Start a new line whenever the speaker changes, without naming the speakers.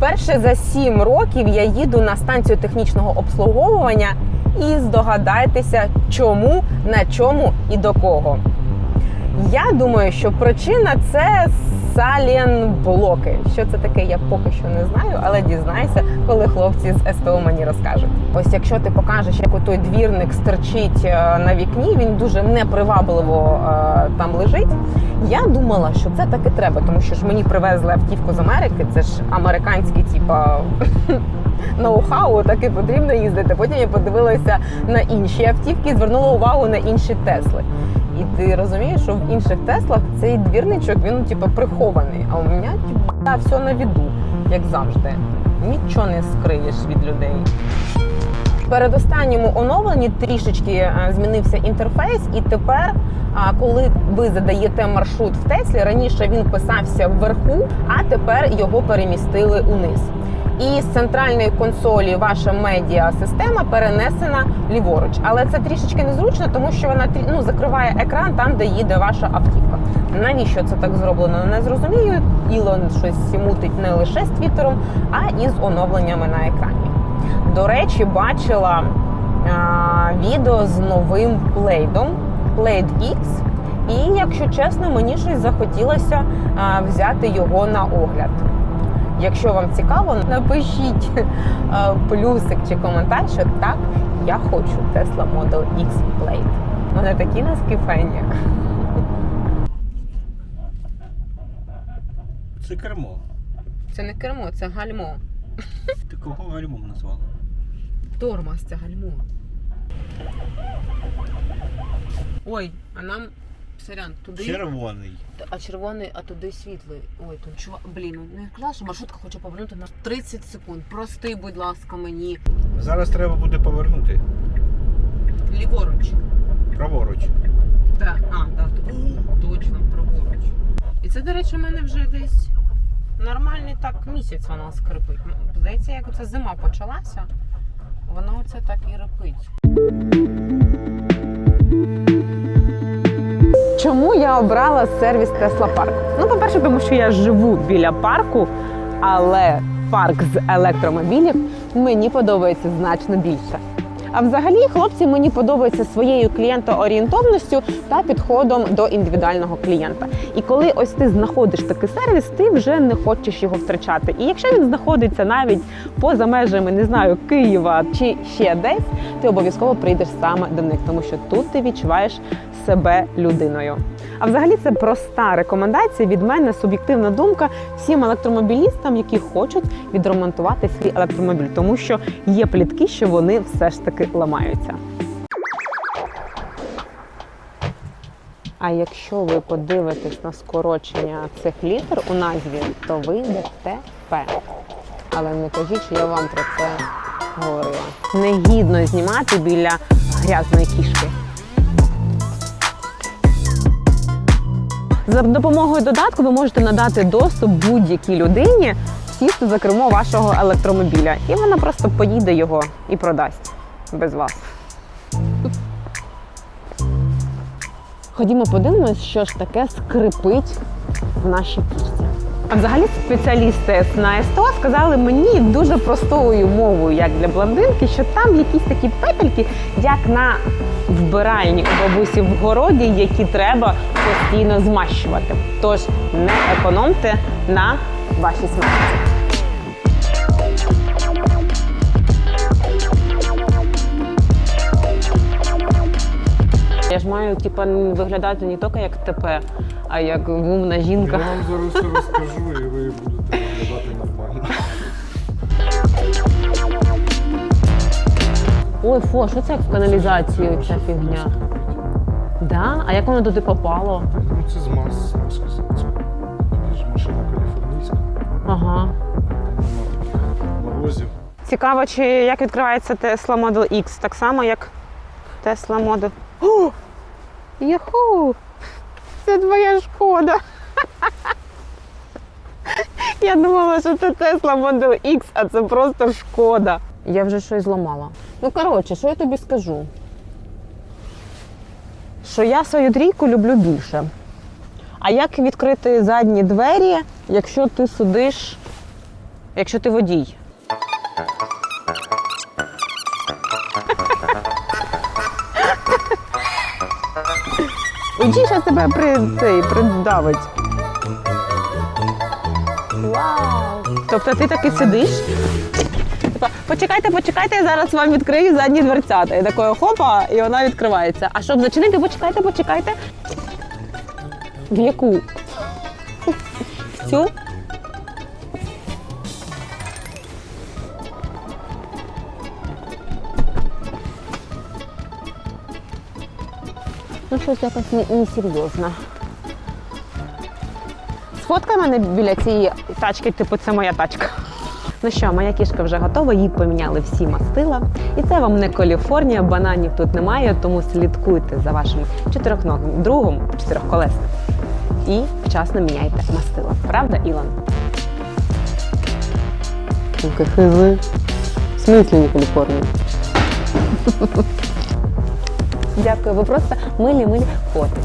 Вперше за сім років я їду на станцію технічного обслуговування і здогадайтеся, чому, на чому і до кого. Я думаю, що причина це салєн-блоки. Що це таке, я поки що не знаю, але дізнайся, коли хлопці з СТО мені розкажуть. Ось якщо ти покажеш, як той двірник стерчить е, на вікні, він дуже непривабливо е, там лежить. Я думала, що це так і треба, тому що ж мені привезли автівку з Америки. Це ж американський, типа ноу-хау, так і потрібно їздити. Потім я подивилася на інші автівки і звернула увагу на інші Тесли. І ти розумієш, що в інших Теслах цей двірничок він типу, прихований. А у мене типу, все на віду, як завжди. Нічого не скриєш від людей. В передостанньому оновленні трішечки е, змінився інтерфейс, і тепер, коли ви задаєте маршрут в Теслі, раніше він писався вверху, а тепер його перемістили униз. І з центральної консолі ваша медіа-система перенесена ліворуч. Але це трішечки незручно, тому що вона ну, закриває екран там, де їде ваша автівка. Навіщо це так зроблено? Не зрозумію. Ілон щось мутить не лише з твіттером, а і з оновленнями на екрані. До речі, бачила а, відео з новим плейдом Plaid X. І, якщо чесно, мені щось захотілося а, взяти його на огляд. Якщо вам цікаво, напишіть плюсик чи коментар, що так, я хочу Tesla Model X Plaid. Вони такі на скіфені.
Це кермо.
Це не кермо, це гальмо.
Ти кого гальмом назвала?
Тормоз це гальмо. Ой, а нам сорян, туди.
Червоний.
А червоний, а туди світлий. Ой, тут чувак, блін, ну не клас, що маршрутка хоче повернути на 30 секунд. Прости, будь ласка, мені.
Зараз треба буде повернути.
Ліворуч.
Праворуч.
Так, а, так, точно, праворуч. І це, до речі, у мене вже десь нормальний так місяць вона скрипить. Здається, як оця зима почалася, воно оце так і рипить. Чому я обрала сервіс Тесла Парк? Ну, по-перше, тому що я живу біля парку, але парк з електромобілів мені подобається значно більше. А взагалі, хлопці мені подобаються своєю клієнтоорієнтовністю та підходом до індивідуального клієнта. І коли ось ти знаходиш такий сервіс, ти вже не хочеш його втрачати. І якщо він знаходиться навіть поза межами, не знаю, Києва чи ще десь, ти обов'язково прийдеш саме до них, тому що тут ти відчуваєш себе людиною. А взагалі це проста рекомендація від мене, суб'єктивна думка всім електромобілістам, які хочуть відремонтувати свій електромобіль, тому що є плітки, що вони все ж таки ламаються. А якщо ви подивитесь на скорочення цих літер у назві, то вийде ТП. Але не кажіть, що я вам про це говорила. Негідно знімати біля грязної кішки. За допомогою додатку ви можете надати доступ будь-якій людині сісти за кермо вашого електромобіля. І вона просто поїде його і продасть без вас. Ходімо подивимось, що ж таке скрипить в нашій кішці. А взагалі спеціалісти на СТО сказали мені дуже простою мовою, як для блондинки, що там якісь такі пепельки, як на вбиральні у бабусі в городі, які треба постійно змащувати. Тож не економте на вашій смерті. Я ж маю типа виглядати не тільки як ТП, а як умна
Я вам зараз все розкажу, і ви будете виглядати нормально.
Ой, фо, що це як в каналізації ця фігня? Да? А як воно туди попало?
Ну це з мас, маска. Ж машина каліфорнійська,
Ага.
морозів.
Цікаво, чи як відкривається Tesla Model X, так само, як Tesla Model. О! Яху! Це твоя шкода. Я думала, що це Tesla Model X, а це просто шкода. Я вже щось зламала. Ну, коротше, що я тобі скажу? Що я свою трійку люблю більше. А як відкрити задні двері, якщо ти сидиш якщо ти водій. Водій зараз тебе при, цей, придавить. Вау! Тобто ти таки сидиш? Почекайте, почекайте, я зараз вам відкрию задні дверцята. І такою хопа, і вона відкривається. А щоб зачинити, почекайте, почекайте. В яку? В цю? Ну, щось якось не, несерйозно. Сфоткай мене біля цієї тачки, типу, це моя тачка. Ну що, моя кішка вже готова, їй поміняли всі мастила. І це вам не Каліфорнія, бананів тут немає, тому слідкуйте за вашим чотирьохногим другом, чотирьохколесним. І вчасно міняйте мастила. Правда, Ілон? Хизи. В смислі не Каліфорнія? Дякую, ви просто милі-милі котики.